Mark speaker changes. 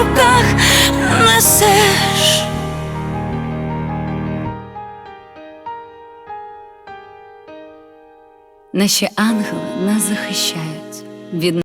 Speaker 1: руках несеш. Наші ангели нас захищають від